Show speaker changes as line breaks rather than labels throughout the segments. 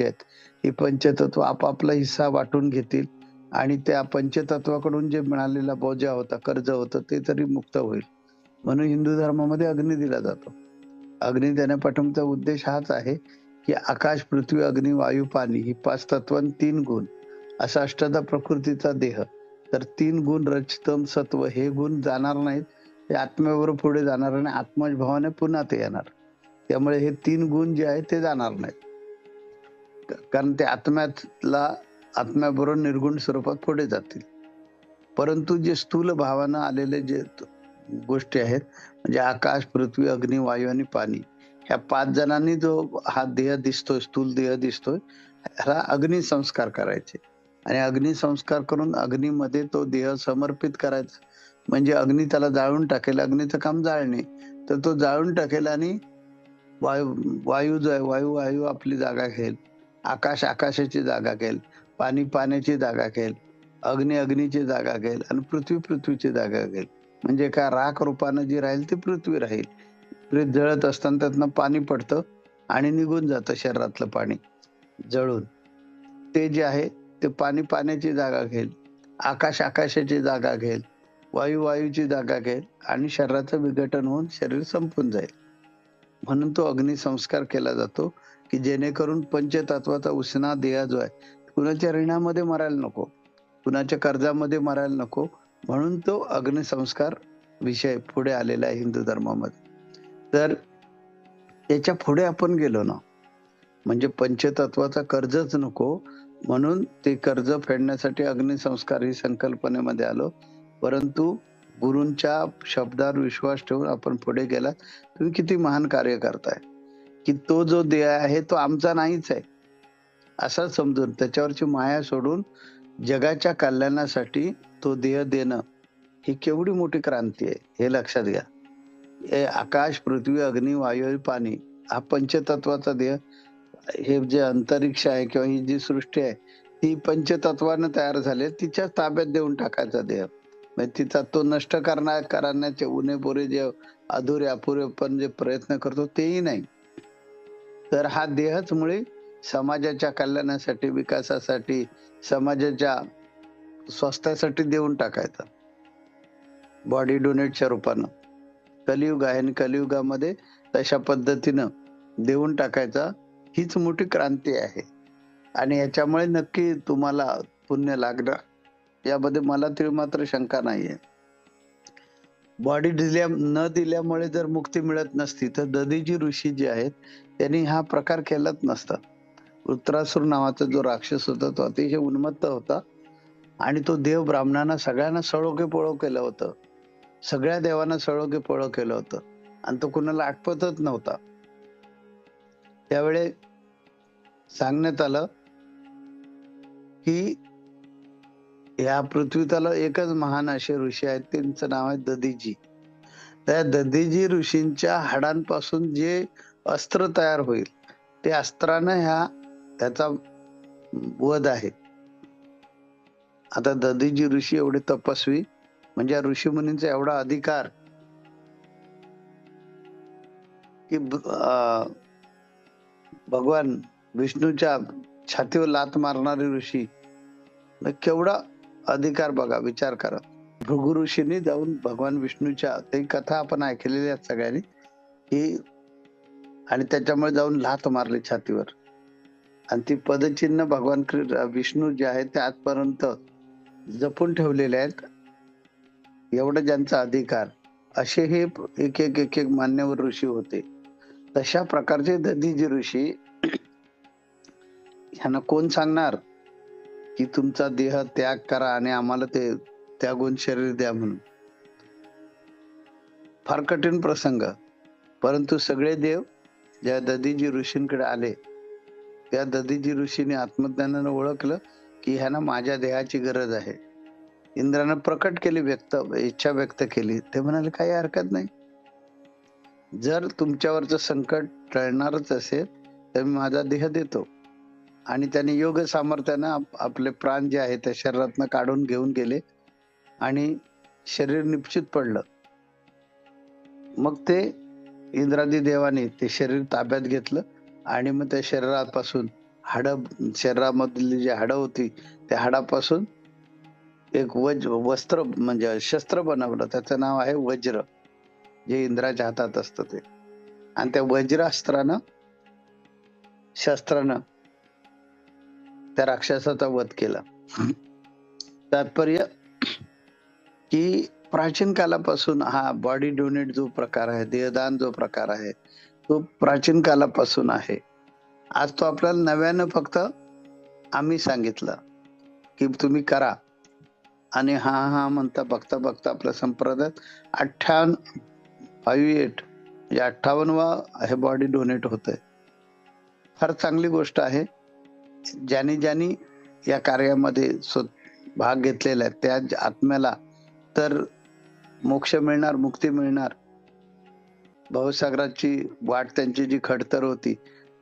जी आहेत ही पंचतत्व आपापला हिस्सा वाटून घेतील आणि त्या पंचतत्वाकडून जे मिळालेला बोजा होता कर्ज होतं ते तरी मुक्त होईल. म्हणून हिंदू धर्मामध्ये अग्नी दिला जातो. अग्नी देण्यापाठीमागचा उद्देश हाच आहे की आकाश पृथ्वी अग्नी वायू पाणी ही पाच तत्वां आणि तीन गुण. असा अष्टदा प्रकृतीचा देह. तर तीन गुण रजतम सत्व हे गुण जाणार नाहीत. ते आत्म्यावर पुढे जाणार आणि आत्मज भावाने पुन्हा ते येणार. त्यामुळे हे तीन गुण जे आहेत ते जाणार नाहीत. कारण ते आत्म्यातला आत्म्याबरोबर निर्गुण स्वरूपात पुढे जातील. परंतु जे स्थूल भावानं आलेले जे गोष्टी आहेत म्हणजे आकाश पृथ्वी अग्नी वायू आणि पाणी ह्या पाच जणांनी जो हा देह दिसतोय स्थूल देह दिसतोय ह्याला अग्नी संस्कार करायचे. आणि अग्नी संस्कार करून अग्नीमध्ये तो देह समर्पित करायचा. म्हणजे अग्नी त्याला जाळून टाकेल अग्नीचं काम जाळणे. तर तो जाळून टाकेल आणि वायू वायू जो आहे वायू वायू आपली जागा घेईल. आकाश आकाशाची जागा घेईल पाणी पाण्याची जागा घेईल अग्नी अग्नीची जागा घेईल आणि पृथ्वी पृथ्वीची जागा घेईल. म्हणजे काय राख रूपानं जी राहील ती पृथ्वी राहील. पृथ्वी जळत असताना त्यातनं पाणी पडतं आणि निघून जातं शरीरातलं पाणी जळून. ते जे आहे ते पाणी पाण्याची जागा घेईल आकाश आकाशाची जागा घेईल वायू वायूची जागा घेईल आणि शरीराचं विघटन होऊन शरीर संपून जाईल. म्हणून तो अग्निसंस्कार केला जातो. की जेणेकरून पंचतत्वाचा उसना देह जो आहे कुणाच्या ऋणामध्ये मरायला नको कुणाच्या कर्जामध्ये मरायला नको म्हणून तो अग्निसंस्कार विषय पुढे आलेला आहे हिंदू धर्मामध्ये. तर याच्यापुढे आपण गेलो ना म्हणजे पंचतत्वाचा कर्जच नको म्हणून ते कर्ज फेडण्यासाठी अग्निसंस्कार ही संकल्पनेमध्ये आलो. परंतु गुरूंच्या शब्दावर विश्वास ठेवून आपण पुढे गेलात तुम्ही किती महान कार्य करताय. की तो जो देह आहे तो आमचा नाहीच आहे. असं समजून त्याच्यावरची माया सोडून जगाच्या कल्याणासाठी तो देह देणं ही केवढी मोठी क्रांती आहे हे लक्षात घ्या. हे आकाश पृथ्वी अग्नी वायू पाणी हा पंचतत्वाचा देह हे जे अंतरिक्ष आहे किंवा ही जी सृष्टी आहे ती पंचतत्वानं तयार झाली तिच्या ताब्यात देऊन टाकायचा देह. म्हणजे तिचा तो नष्ट करणार करण्याचे उन्हे पुरे जे अधुरे अपुरे पण जे प्रयत्न करतो तेही नाही. तर हा देहच मुळे समाजाच्या कल्याणासाठी विकासासाठी समाजाच्या स्वास्थ्यासाठी देऊन टाकायचा. बॉडी डोनेटच्या रूपानं. कलियुग आहे आणि कलियुगामध्ये तशा पद्धतीनं देऊन टाकायचा हीच मोठी क्रांती आहे. आणि याच्यामुळे नक्की तुम्हाला पुण्य लागणार. यामध्ये मला तरी मात्र शंका नाहीये. बॉडी दिल्या न दिल्यामुळे जर मुक्ती मिळत नसती तर दधीजी ऋषी जे आहेत त्यांनी हा प्रकार केलाच नसता. उत्तरासूर नावाचा जो राक्षस होता तो अतिशय उन्मत्त होता आणि तो देव ब्राह्मणांना सगळ्यांना सळोके पळो केलं होतं. सगळ्या देवांना सळोके पळो केलं होतं. आणि तो कुणाला आठपतच नव्हता. त्यावेळे सांगण्यात आलं की या पृथ्वीतला एकच महान असे ऋषी आहेत त्यांचं नाव आहे दधीजी. त्या दधीजी ऋषींच्या हाडांपासून जे अस्त्र तयार होईल ते अस्त्रानं ह्या त्याचा वध आहे. आता दधीजी ऋषी एवढे तपस्वी म्हणजे ऋषी मुनींचा एवढा अधिकार की भगवान विष्णूच्या छातीवर लात मारणारे ऋषी मग केवढा अधिकार बघा विचार करा. भृगु ऋषींनी जाऊन भगवान विष्णूच्या ते कथा आपण ऐकलेल्या आहेत सगळ्यांनी. की आणि त्याच्यामुळे जाऊन लात मारली छातीवर. आणि ती पदचिन्ह भगवान विष्णू जे आहेत ते आजपर्यंत जपून ठेवलेले आहेत. एवढं ज्यांचा अधिकार असे हे एक एक एक एक मान्यवर ऋषी होते. तशा प्रकारचे दधीजी ऋषी ह्यांना कोण सांगणार? की तुमचा देह त्याग करा आणि आम्हाला ते त्यागून शरीर द्या म्हणून. फार कठीण प्रसंग. परंतु सगळे देव ज्या दधीजी ऋषींकडे आले त्या दधीजी ऋषीने आत्मज्ञानानं ओळखलं की ह्यानं माझ्या देहाची गरज आहे. इंद्रानं प्रकट केली व्यक्त इच्छा व्यक्त केली. ते म्हणाले काही हरकत नाही. जर तुमच्यावरचं संकट टळणारच असेल तर मी माझा देह देतो. आणि त्याने योग सामर्थ्यानं आप- आपले प्राण जे आहे त्या शरीरातनं काढून घेऊन गेले आणि शरीर निश्चित पडलं. मग ते इंद्रादी देवाने ते शरीर ताब्यात घेतलं आणि मग त्या शरीरापासून हाड शरीरामधली जी हाडं होती त्या हाडापासून एक वज वस्त्र म्हणजे शस्त्र बनवलं. त्याचं नाव आहे वज्र जे इंद्राच्या हातात असतं ते. आणि त्या वज्रास्त्रानं शस्त्रानं त्या राक्षसाचा वध केला. तात्पर्य की प्राचीन कालापासून हा बॉडी डोनेट जो प्रकार आहे देहदान जो प्रकार आहे तो प्राचीन कालापासून आहे. आज तो आपल्याला नव्यानं फक्त आम्ही सांगितलं की तुम्ही करा. आणि हा हा म्हणता बघता बघता आपल्या संप्रदायात अठ्ठावन्न फाईव्ह एट म्हणजे अठ्ठावन्नवा हे बॉडी डोनेट होत आहे फार चांगली गोष्ट आहे. ज्यांनी ज्यांनी या कार्यामध्ये स्व भाग घेतलेला आहे त्या आत्म्याला तर मोक्ष मिळणार मुक्ती मिळणार. भवसागराची वाट त्यांची जी खडतर होती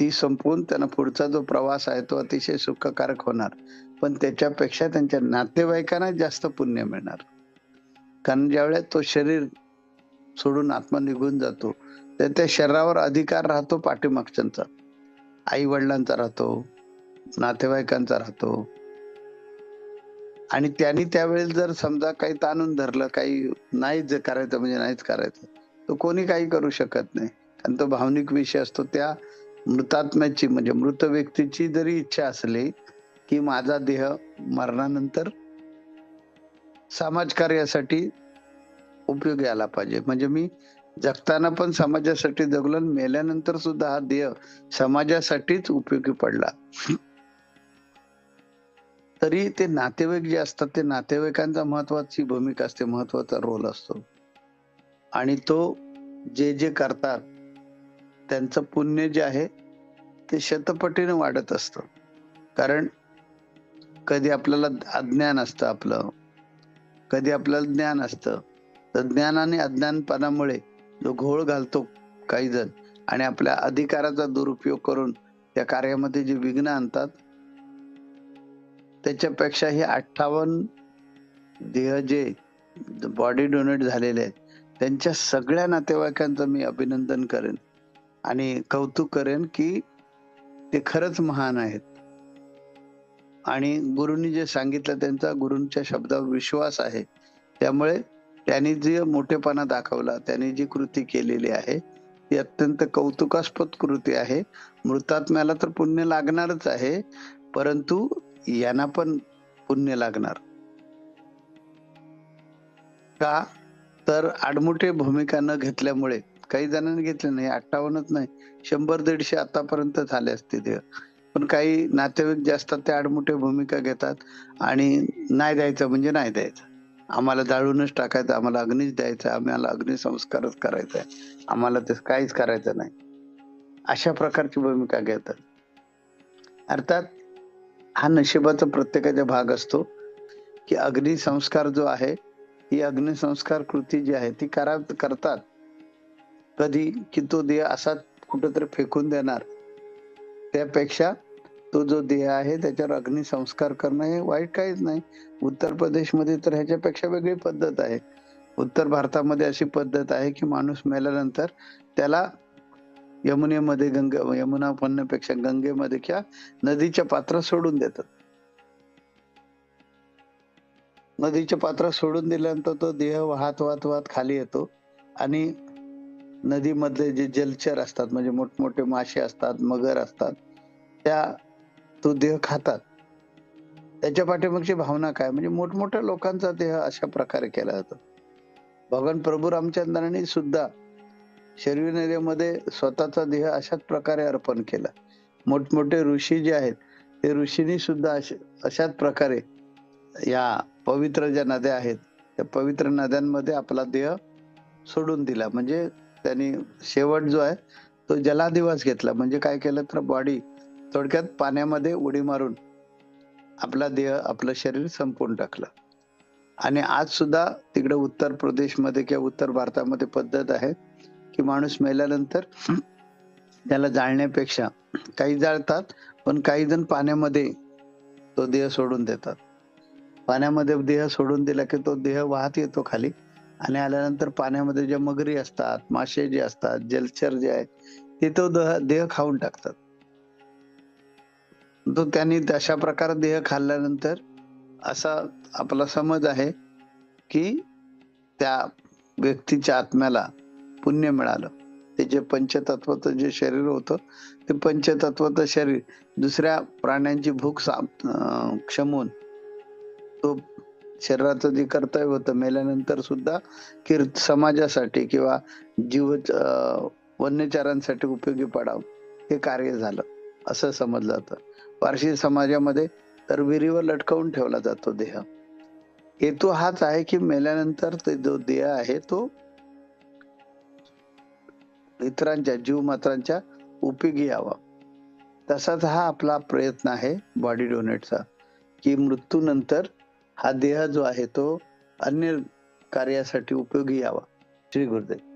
ती संपवून त्यांना पुढचा जो प्रवास आहे तो अतिशय सुखकारक होणार. पण त्याच्यापेक्षा त्यांच्या नातेवाईकांना जास्त पुण्य मिळणार. कारण ज्यावेळेस तो शरीर सोडून आत्मा निघून जातो तर त्या शरीरावर अधिकार राहतो पाठीमागच्यांचा. आई वडिलांचा राहतो नातेवाईकांचा राहतो. आणि त्यांनी त्यावेळेस जर समजा काही ताणून धरलं काही नाहीच करायचं म्हणजे नाहीच करायचं तो कोणी काही करू शकत नाही. कारण तो भावनिक विषय असतो त्या मृतात्म्याची म्हणजे मृत व्यक्तीची जरी इच्छा असली की माझा देह मरणानंतर समाजकार्यासाठी उपयोगी आला पाहिजे. म्हणजे मी जगताना पण समाजासाठी जगलो मेल्यानंतर सुद्धा हा देह समाजासाठीच उपयोगी पडला. तरी ते नातेवाईक जे असतात ते नातेवाईकांचा महत्वाची भूमिका असते महत्त्वाचा रोल असतो. आणि तो जे जे करतात त्यांचं पुण्य जे आहे ते शतपटीने वाढत असतं. कारण कधी आपल्याला अज्ञान असतं आपलं कधी आपल्याला ज्ञान असतं. तर ज्ञान आणि अज्ञानपणामुळे जो घोळ घालतो काही जण आणि आपल्या अधिकाराचा दुरुपयोग करून त्या कार्यामध्ये जे विघ्न आणतात त्याच्यापेक्षा हे अठ्ठावन्न देह जे बॉडी डोनेट झालेले आहेत त्यांच्या सगळ्या नातेवाईकांचं मी अभिनंदन करेन. आणि कौतुक करेन की ते खरंच महान आहेत. आणि गुरुंनी जे सांगितलं त्यांचा गुरूंच्या शब्दावर विश्वास आहे. त्यामुळे त्यांनी जे मोठेपणा दाखवला त्यांनी जी कृती केलेली आहे ती अत्यंत कौतुकास्पद कृती आहे. मृतात्म्याला तर पुण्य लागणारच आहे परंतु यांना पण पुण्य लागणार. का? तर आडमुठे भूमिका न घेतल्यामुळे काही जणांनी घेतले नाही अठ्ठावन्नच नाही शंभर दीडशे आतापर्यंत झाले असते ते. पण काही नातेवाईक जे असतात ते आडमुठे भूमिका घेतात आणि नाही द्यायचं म्हणजे नाही द्यायचं. आम्हाला जाळूनच टाकायचं आम्हाला अग्नीच द्यायचं आम्हाला अग्निसंस्कारच करायचा आहे. आम्हाला ते काहीच करायचं नाही. अशा प्रकारची भूमिका घेतात. अर्थात हा नशिबाचा प्रत्येकाचा भाग असतो की अग्निसंस्कार जो आहे ही अग्निसंस्कार कृती जी आहे ती करा करतात. कधी की तो देह असा कुठंतरी फेकून देणार. त्यापेक्षा तो जो देह आहे त्याच्यावर अग्निसंस्कार करणं हे वाईट काहीच नाही. उत्तर प्रदेशमध्ये तर ह्याच्यापेक्षा वेगळी पद्धत आहे. उत्तर भारतामध्ये अशी पद्धत आहे की माणूस मेल्यानंतर त्याला यमुनेमध्ये गंगे यमुना म्हणण्यापेक्षा गंगेमध्ये किंवा नदीच्या पात्रात सोडून देतात. नदीच्या पात्रात सोडून दिल्यानंतर तो देह वाहत वाहत वाहत खाली येतो. आणि नदीमधले जे जलचर असतात म्हणजे मोठमोठे मासे असतात मगर असतात त्या तो देह खातात. त्याच्या पाठीमागची भावना काय? म्हणजे मोठमोठ्या लोकांचा देह अशा प्रकारे केला जातो. भगवान प्रभू रामचंद्रांनी सुद्धा शरीरनिरेमध्ये स्वतःचा देह अशाच प्रकारे अर्पण केला. मोठमोठे ऋषी जे आहेत ते ऋषींनी सुद्धा अशाच प्रकारे या पवित्र ज्या नद्या आहेत त्या पवित्र नद्यांमध्ये आपला देह सोडून दिला. म्हणजे त्यांनी शेवट जो आहे तो जलादिवास घेतला. म्हणजे काय केलं तर बॉडी थोडक्यात पाण्यामध्ये उडी मारून आपला देह आपलं शरीर संपवून टाकलं. आणि आज सुद्धा तिकडे उत्तर प्रदेशमध्ये किंवा उत्तर भारतामध्ये पद्धत आहे की माणूस मेल्यानंतर त्याला जाळण्यापेक्षा काही जाळतात पण काही जण पाण्यामध्ये तो देह सोडून देतात. पाण्यामध्ये देह सोडून दिला की तो देह वाहत येतो खाली आणि आल्यानंतर पाण्यामध्ये ज्या मगरी असतात मासे जे असतात जलचर जे आहेत ते तो देह खाऊन टाकतात. तो त्यांनी तशा प्रकारे देह खाल्ल्यानंतर असा आपला समज आहे की त्या व्यक्तीच्या आत्म्याला पुण्य मिळालं. ते जे पंचतत्वाचं जे शरीर होतं ते पंचतत्वाचं शरीर दुसऱ्या प्राण्यांची भूक सा- क्षमून तो शरीराचं जे कर्तव्य होतं मेल्यानंतर सुद्धा कीर्त समाजासाठी किंवा जीव वन्यचारांसाठी उपयोगी पडावं हे कार्य झालं असं समजलं जातं. पारशी समाजामध्ये तर विहिरीवर लटकवून ठेवला जातो देह. हेतू हाच आहे की मेल्यानंतर ते जो देह आहे तो इतरांच्या जीव मात्रांच्या उपयोगी यावा. तसाच हा आपला प्रयत्न आहे बॉडी डोनेटचा की मृत्यूनंतर हा देह जो आहे तो अन्य कार्यासाठी उपयोगी यावा. श्री गुरुदेव.